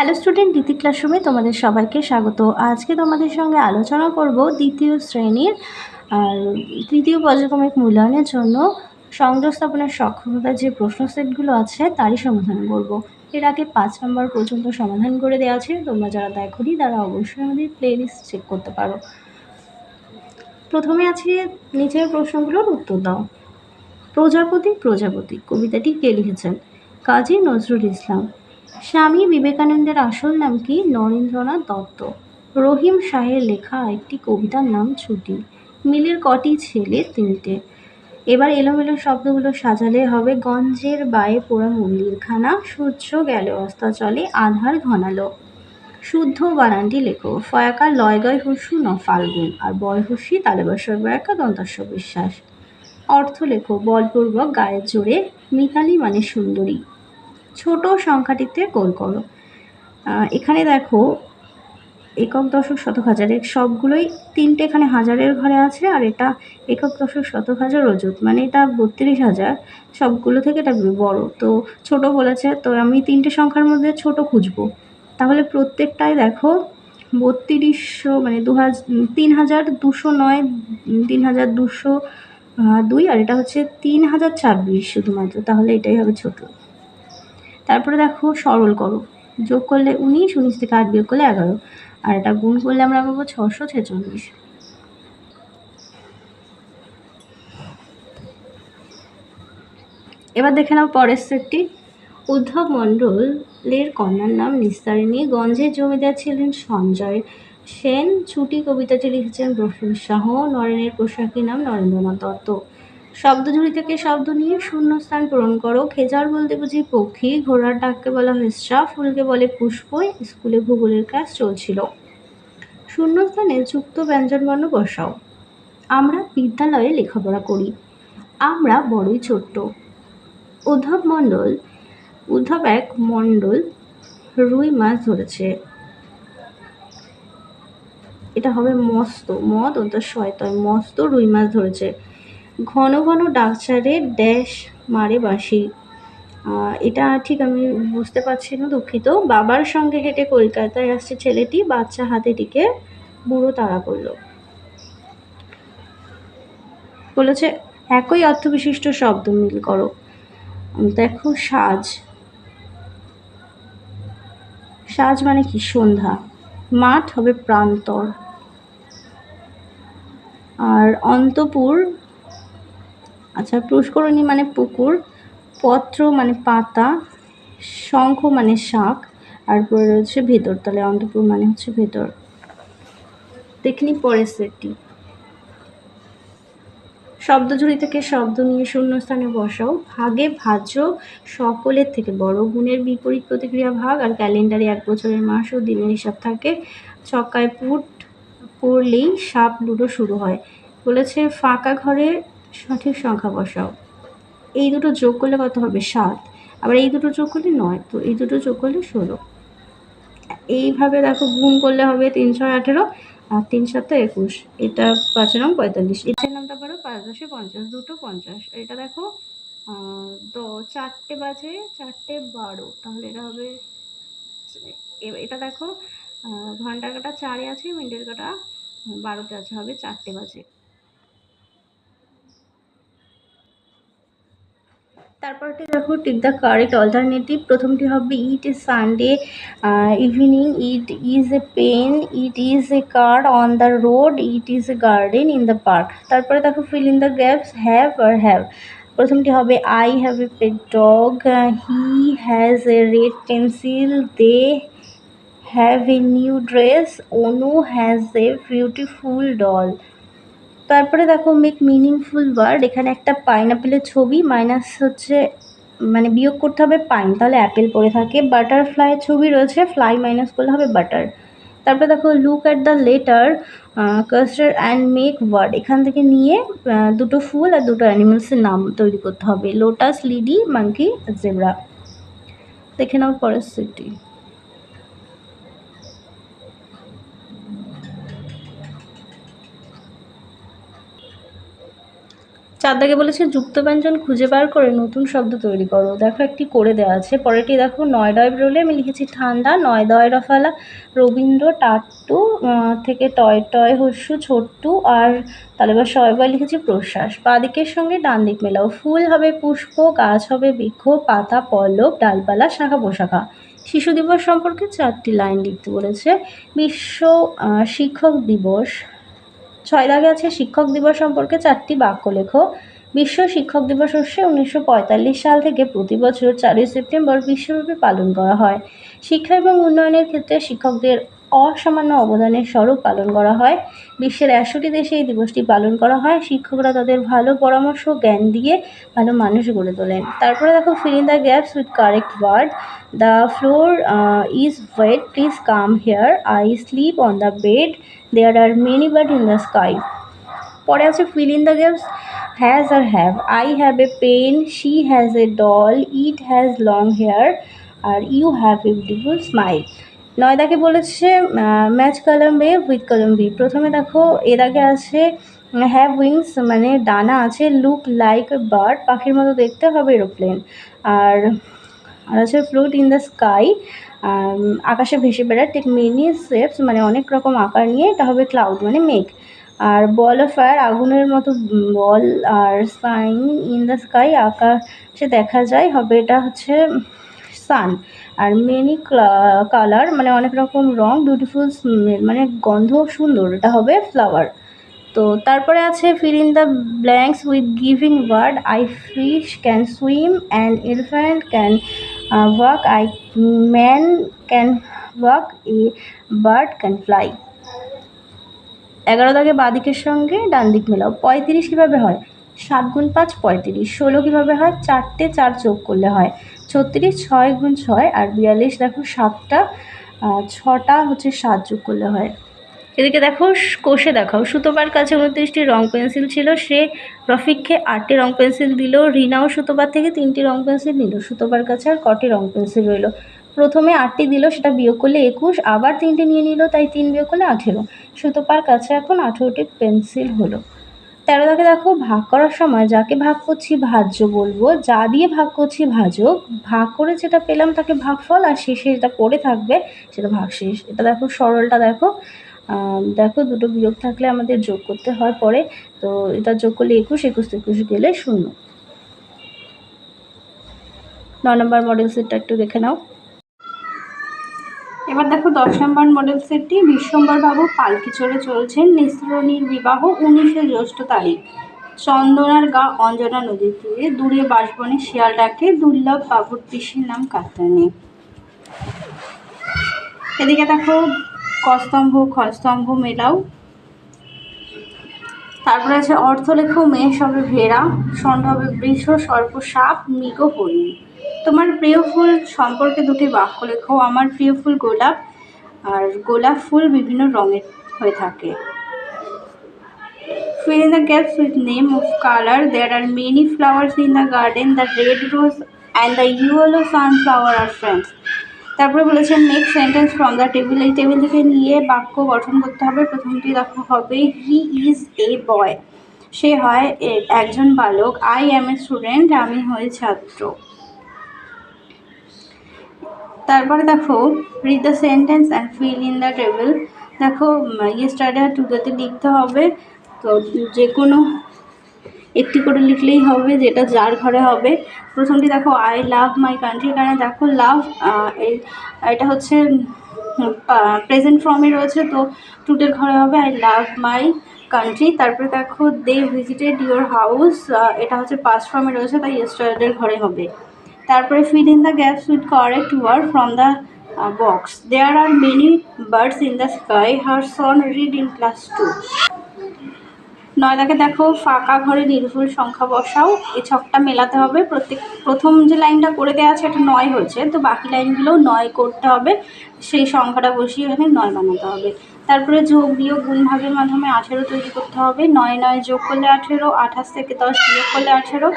Hello student দ্বিতীয় ক্লাসরুমে তোমাদের সবাইকে স্বাগত। আজকে তোমাদের সঙ্গে আলোচনা করব দ্বিতীয় শ্রেণির আর তৃতীয় পর্যায়ক্রমিক মূল্যায়নের জন্য সংযোগ স্থাপনের সক্ষমতার যে প্রশ্ন সেটগুলো আছে, তারই সমাধান করব। এর আগে পাঁচ নম্বর পর্যন্ত সমাধান করে দেওয়া আছে, তোমরা যারা দেখোনি তারা অবশ্যই আমাদের প্লেলিস্ট চেক করতে পারো। প্রথমে আছে নিচের প্রশ্নগুলোর উত্তর দাও। প্রজাপতি প্রজাপতি, কবিতাটি কে লিখেছেন? কাজী নজরুল ইসলাম। স্বামী বিবেকানন্দের আসল নাম কি? নরেন্দ্রনাথ দত্ত। রহিম শাহের লেখা একটি কবিতার নাম ছুটি। মিলের কটি ছেলে তিনটে। এবার এলোমেলো শব্দগুলো সাজালে হবে গঞ্জের বায়ে পোড়া মন্দিরখানা, সূর্য গেল অস্তাচলে আধার ঘনালো। শুদ্ধ বানানটি লেখো, ফয়াকার লয়গয় হুসু ন ফাল্গুন, আর বয় হুসি তালেবাসর বয়াকা দন্তাস্য বিশ্বাস। অর্থ লেখো, বলপূর্বক গায়ের জোরে, মিতালি মানে সুন্দরী। ছোট সংখ্যাটিতে গোল করো। এখানে দেখো একক দশক শতক হাজারের সবগুলোই তিনটে এখানে হাজারের ঘরে আছে, আর এটা একক দশক শতক হাজার অযুত। মানে এটা বত্রিশ হাজার। সবগুলো থেকে এটা বড়। তো ছোট বলেছে, তো আমি তিনটে সংখ্যার মধ্যে ছোট খুঁজবো। তাহলে প্রত্যেকটাই দেখো বত্রিশশো মানে দু হাজার তিন হাজার দুশো নয়, তিন হাজার দুশো দুই, আর এটা হচ্ছে তিন হাজার ছাব্বিশ শুধুমাত্র। তাহলে এটাই হবে ছোটো। তারপরে দেখো সরল করো। যোগ করলে উনিশ উনিশ থেকে আট বিয়োগ করলে এগারো। আর এটা গুণ করলে আমরা পাবো ছশো ছেচল্লিশ। এবার দেখে নাও পরের সেটটি। উদ্ধব মণ্ডলের কন্যার নাম নিস্তারিণী। গঞ্জের জমিদার ছিলেন সঞ্জয় সেন। ছুটি কবিতাটি লিখেছেন প্রফুল শাহ নরেনের পোশাকি নাম নরেন্দ্রনাথ দত্ত। শব্দঝুড়ি থেকে শব্দ নিয়ে শূন্যস্থান পূরণ করো। খেজার বলতে বুঝি পক্ষী, ঘোড়ার ডাককে বলা হেসরা ফুলকে বলে পুষ্প, স্কুলে ভূগোলের ক্লাস চলছিল। শূন্যস্থানে যুক্ত ব্যঞ্জনবর্ণ বসাও। আমরা বিদ্যালয়ে লেখাপড়া করি। আমরা বড়ই ছোট্ট। উদ্ধব মণ্ডল, উদ্ধব এক মণ্ডল, রুই মাছ ধরেছে। এটা হবে মস্ত, মদ ও শয়তয় মস্ত রুই মাছ ধরেছে। ঘন ঘন ডাক ছাড়ে, ড্যাশ মারে বাঁশি। এটা ঠিক আমি বুঝতে পারছি না, দুঃখিত। বাবার সঙ্গে হেঁটে কলকাতায় আসছে ছেলেটি, বাচ্চা হাতিটিকে বুড়ো তাড়া করল। বলেছে, একই অর্থবিশিষ্ট শব্দ মিল করো। দেখো সাজ। সাজ মানে কি? সন্ধ্যা। মাঠ হবে প্রান্তর। আর অন্তপুর আচ্ছা পুষ্করণী মানে পুকুর, পত্র মানে পাতা, শঙ্খ মানে শাক, আর পরে রয়েছে ভেতর, তাহলে অন্তপুর মানে হচ্ছে ভেতর। দেখনি পরের সেটটি। শব্দঝুড়ি থেকে শব্দ নিয়ে শূন্যস্থানে বসাও? ভাগে ভাজ্য সকলের থেকে বড়। গুণের বিপরীত প্রতিক্রিয়া ভাগ আর ক্যালেন্ডারে এক বছরের মাস ও দিনের হিসাব থাকে। ছক্কায় পুট পড়লেই সাপ লুডো শুরু হয়। বলেছে, ফাঁকা ঘরে সঠিক সংখ্যা বসাও। এই দুটো যোগ করলে কত হবে? সাত। আবার এই দুটো যোগ করলে নয়। তো এই দুটো যোগ করলে ষোলো। এইভাবে দেখো গুণ করলে হবে তিনশো আঠেরো আর তিন সাত একুশ। এটা পাঁচ নং পঁয়তাল্লিশ। এটার নামটা পারো পাঁচ দশে পঞ্চাশ, দুটো পঞ্চাশ। এটা দেখো চারটে বাজে, চারটে বারো। তাহলে এটা হবে এটা দেখো ঘণ্টার কাটা চারে আছে, মিনিটের কাটা বারোতে আছে, হবে চারটে বাজে। তারপরটি দেখো টিক দ্য কারেক্ট অল্টারনেটিভ প্রথমটি হবে it is Sunday evening it is a pen it is a car on the road it is a garden in the park তারপরে দেখো fill in the gaps have or have প্রথমটি হবে I have a pet dog he has a red pencil they have a new dress Anu has a beautiful doll তারপরে দেখো make meaningful word এখানে একটা পাইনাপেলের ছবি minus হচ্ছে মানে বিয়োগ করতে হবে পাইন তাহলে অ্যাপেল পড়ে থাকে। বাটারফ্লাইয়ের ছবি রয়েছে ফ্লাই মাইনাস করলে হবে বাটার তারপরে দেখো look at the letter cluster and make word এখান থেকে নিয়ে দুটো ফুল আর দুটো অ্যানিমেলসের নাম তৈরি করতে হবে। লোটাস লিডি মাঙ্কি জেবরা দেখে নাও পরের সিটি চার দাগে বলেছে, যুক্ত ব্যঞ্জন খুঁজে বার করে নতুন শব্দ তৈরি করো। দেখো, একটি করে দেওয়া আছে। পরেরটি দেখো, নয় ডয় রোলে আমি লিখেছি ঠান্ডা, নয় দয় রফালা রবীন্দ্র টাট্টু থেকে টয় টয় হস্যু ছোট্টু আর তাহলে এবার শয়বার লিখেছি, প্রশ্বাস বাঁ দিকের সঙ্গে ডান দিক মেলাও, ফুল হবে পুষ্প, গাছ হবে বৃক্ষ, পাতা, পল্লব, ডালপালা, শাখা পোশাখা শিশু দিবস সম্পর্কে চারটি লাইন লিখতে বলেছে। বিশ্ব শিক্ষক দিবস ছয় দাগে আছে শিক্ষক দিবস সম্পর্কে চারটি বাক্য লেখো। বিশ্ব শিক্ষক দিবস হচ্ছে উনিশশো পঁয়তাল্লিশ সাল থেকে প্রতি বছর চারই সেপ্টেম্বর বিশ্বব্যাপী পালন করা হয়। শিক্ষা এবং উন্নয়নের ক্ষেত্রে শিক্ষকদের অসামান্য অবদানের স্বরূপ পালন করা হয়। বিশ্বের একশোটি দেশে এই দিবসটি পালন করা হয়। শিক্ষকরা তাদের ভালো পরামর্শ জ্ঞান দিয়ে ভালো মানুষ গড়ে তোলেন। তারপরে দেখো fill the gaps with correct word the floor is wet please come here I sleep on the bed there are many bird in the sky পরে আছে fill in the gaps has or have I have a pen she has a doll it has long hair R you have a beautiful smile নয়দাকে বলেছে match কলম with কলম B. প্রথমে দেখো, এর আগে আছে, হ্যাভ উইংস মানে ডানা আছে, লুক লাইক বার্ড, পাখির মতো দেখতে হবে এরোপ্লেন। আর আর আছে ফ্লুট ইন দ্য স্কাই আকাশে ভেসে বেড়ায় টেক মেনি শেপস মানে অনেক রকম আকার নিয়ে, এটা হবে ক্লাউড মানে মেঘ। আর বল অফ ফায়ার, আগুনের মতো বল, আর সাইন ইন দ্য স্কাই, আকাশে দেখা যায়, হবে এটা হচ্ছে সান। আর মেনি কালার মানে অনেক রকম রং বিউটিফুল মানে গন্ধ সুন্দর। এটা হবে ফ্লাওয়ার তো তারপরে আছে fill in the blanks with giving word I fish can swim and elephant can walk I man can walk a bird can fly এগারো দাগে বাদিকের সঙ্গে ডান দিক মেলাও। পঁয়ত্রিশ কীভাবে হয়? সাত গুণ পাঁচ, পঁয়ত্রিশ। ষোলো কীভাবে হয়? চারটে চার যোগ করলে হয়। ছত্রিশ, ছয় গুণ ছয় আর বিয়াল্লিশ, দেখো সাতটা ছটা হচ্ছে সাত যোগ করলে হয়। এদিকে দেখো, কোষে দেখাও, সুতোবার কাছে উনত্রিশটি রং পেন্সিল ছিল, সে রফিককে আটটি রং পেন্সিল দিল, রিনাও সুতোবার থেকে তিনটি রং পেন্সিল নিল, সুতোবার কাছে আর কটি রং পেন্সিল রইল। প্রথমে আটটি দিল, সেটা বিয়োগ করলে একুশ, আবার তিনটে নিয়ে নিল, তাই তিন বিয়োগ করলে আঠেরো। সুতোপার কাছে এখন আঠেরোটি পেন্সিল হলো। তেরো দাগে দেখো ভাগ করার সময় যাকে ভাগ করছি ভাজ্য বলব, যা দিয়ে ভাগ করছি ভাজক, ভাগ করে যেটা পেলাম তাকে ভাগফল আর শেষে যেটা পড়ে থাকবে সেটা ভাগশেষ এটা দেখো সরলটা দেখো। দেখো দুটো বিয়োগ থাকলে আমাদের যোগ করতে হয় পরে। তো এটা যোগ করলে একুশ একুশ একুশ গেলে শূন্য। ন নম্বর মডেল সেটটা একটু দেখে নাও। এবার দেখো দশ নম্বর মডেল সেটটি বিশ্বম্বর বাবু পালকি চড়ে চলছেন নিঃসরণীর বিবাহ উনিশে জ্যৈষ্ঠ তারিখ। চন্দনার গা অঞ্জনা নদীর তীরে দূরে বাসবনে শিয়াল ডাকে দুর্লভ বাবুর পিসির নাম কাতানি এদিকে দেখো কস্তম্ভ, খস্তম্ভ মেলাও। তারপরে আছে অর্থ লেখো মেষ হবে ভেড়া ষণ্ড হবে বৃষ সর্প সাপ মৃগ, হরিণ। তোমার প্রিয় ফুল সম্পর্কে দুটি বাক্য লেখো আমার প্রিয় ফুল গোলাপ, আর গোলাপ ফুল বিভিন্ন রঙের হয়ে থাকে Fill in the gaps with name of color. There are many flowers in the garden. The red rose and the yellow sunflower are friends. তারপরে বলেছেন make sentence from the table এই টেবিল থেকে নিয়ে বাক্য গঠন করতে হবে প্রথমটি দেখো হবে হি ইজ এ বয় সে হয় একজন বালক আই অ্যাম এ স্টুডেন্ট আমি হই ছাত্র তারপরে দেখো read the sentence and fill in the table দেখো ইয়েস্টারডে আর টুডেতে লিখতে হবে। তো যে কোনো একটি করে লিখলেই হবে, যেটা যার ঘরে হবে। প্রথমটি দেখো আই লাভ মাই কান্ট্রি এখানে দেখো লাভ এটা হচ্ছে প্রেজেন্ট ফর্মে রয়েছে। তো টুডের ঘরে হবে আই লাভ মাই কান্ট্রি তারপরে দেখো দে ভিজিটেড ইউর হাউস এটা হচ্ছে পাস্ট ফর্মে রয়েছে, তাই ইয়েস্টারডের ঘরে হবে। তারপরে fill in the gaps with correct word from the box there are many birds in the sky her son read in class two নয়দাকে দেখো, ফাঁকা ঘরে নির্ভুল সংখ্যা বসাও। এই ছকটা মেলাতে হবে। প্রত্যেক, প্রথম যে লাইনটা করে দেওয়া আছে, এটা নয় হয়েছে। তো বাকি লাইনগুলো নয় করতে হবে। সেই সংখ্যাটা বসিয়ে এখানে নয় বানাতে হবে। তারপরে যোগ, বিয়োগ, গুণ ভাগের মাধ্যমে আঠেরো তৈরি করতে হবে। নয় নয় যোগ করলে আঠেরো, আঠাশ থেকে দশ বিয়োগ করলে আঠেরো।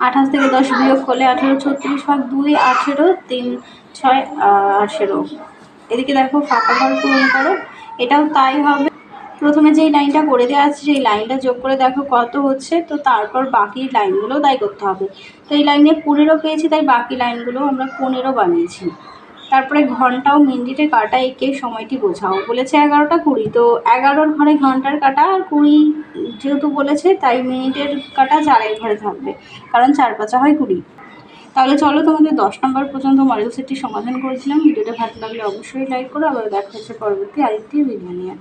আঠাশ থেকে দশ বিয়োগ করলে আঠেরো, ছত্রিশ ভাগ দুই, আঠেরো, তিন, ছয়, আঠেরো। এদিকে দেখো, ফাঁকা ঘর পূরণ করো। এটাও তাই হবে। প্রথমে যেই লাইনটা করে দেওয়া আছে, সেই লাইনটা যোগ করে দেখো কত হচ্ছে। তো তারপর বাকি লাইনগুলো তাই করতে হবে। তো এই লাইনে পনেরো পেয়েছি, তাই বাকি লাইনগুলো আমরা পনেরো বানিয়েছি। তারপরে ঘন্টাও মিনিটে কাটা, একে সময়টি বোঝাও। বলেছে এগারোটা কুড়ি, তো এগারোর ঘরে ঘণ্টার কাটা আর কুড়ি যেহেতু বলেছে, তাই মিনিটের কাটা চারের ঘরে থাকবে, কারণ চার পাঁচা হয় কুড়ি। তাহলে চলো তোমাদের দশ নম্বর পর্যন্ত মডেল সেটটি সমাধান করেছিলাম। ভিডিওটা ভালো লাগলে অবশ্যই লাইক করো। আবার দেখা হচ্ছে পরবর্তী আরেকটি ভিডিও নিয়ে।